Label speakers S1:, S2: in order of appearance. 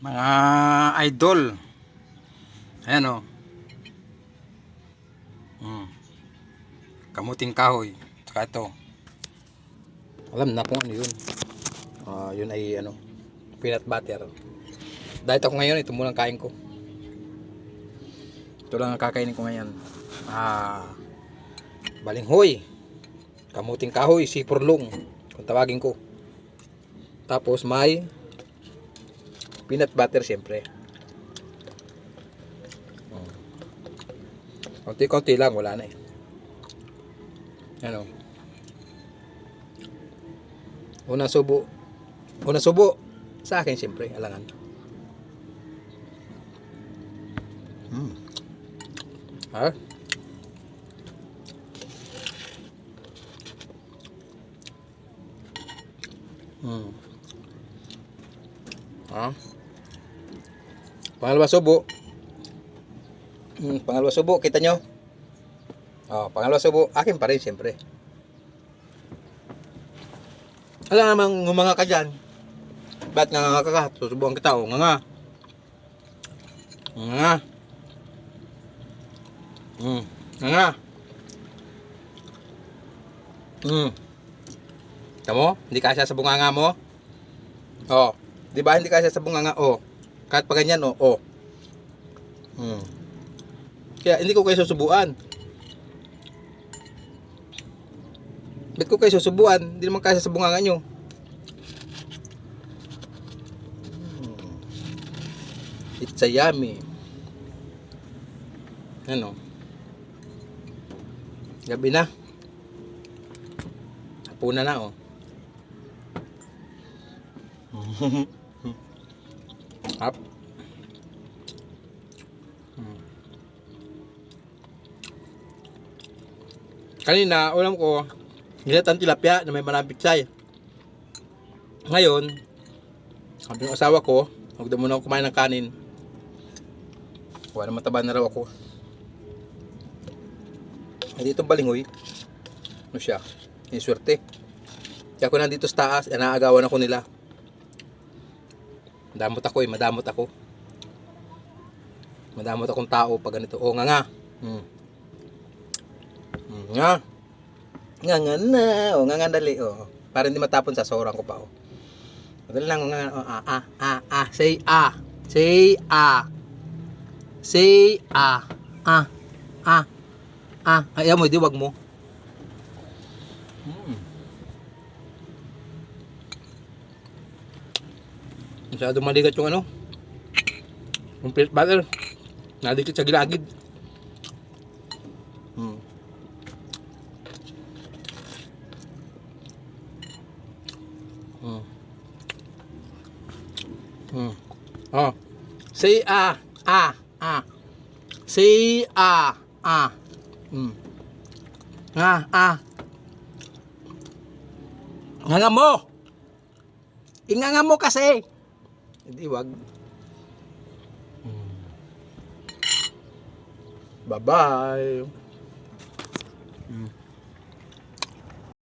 S1: Mga idol. Ayan o. Hmm. Kamuting kahoy. Saka ito. Alam na kung ano yun. Ah, yun ay ano. Peanut butter. Dahil ako ngayon, ito muna kain ko. Ito lang ang kakainin ko ngayon. Ah, balinghoy. Kamuting kahoy, sipurlong. Kung tawagin ko. Tapos may peanut butter siyempre. Oh. Konti-konti lang, wala na eh. Ano? Unang subo. Unang subo. Sa akin siyempre, alangan. Hmm. Ha? Hmm. Ha? Pangalawa subo. Hmm, pangalawa subo, kita nyo? Oh, pangalawa subo, akin pa rin siyempre. Alam namang ngumanga ka dyan. Ba't nga nga ka ka? Susubukan kita, oh, nga nga. Nga nga. Hmm, nga nga. Hmm. Tamo, hindi kasya sa bunganga mo? Oh, di ba hindi kasya sa bunganga? Oh, kahit pa ganyan, oh, oh. Hmm. Kaya hindi ko kayo susubuan. Ba't ko kayo susubuan? Hindi naman kasya sa bunganga nyo. Hmm. It's a yummy. Ano? Gabi na. Hapunan na, oh. Up. Kanina, ulam ko, nilatang tilapia na may maraming pitsay. Ngayon, sabi ng asawa ko, huwag daw muna ako kumain ng kanin. Kuha na mataba na raw ako. Eh, dito balingoy. Ano siya? May swerte. Kaya ako nandito sa taas, inaagawan ako nila. Madamot ako eh, madamot ako. Madamot akong tao pag ganito. O nga nga. Hmm. Hmm, nga. Nga nga na. O nga nga dali. O. Para hindi matapon sa sorang ko pa. O. Madali lang. Nga nga. O, ah, ah, ah, ah. Say ah. Say ah. Say ah. Ah. Ah. Ah. Ayaw mo, di wag mo. Hmm. Masyado maligat yung ano. Yung peanut butter. Nadikit sa gilagid. Hmm. Hmm. Hmm. Oh. Say ah, ah, ah. Say ah, ah. Hmm. Ah, ah. Nganga mo. Inganga mo kasi. Hindi wag. Bye-bye. Mm.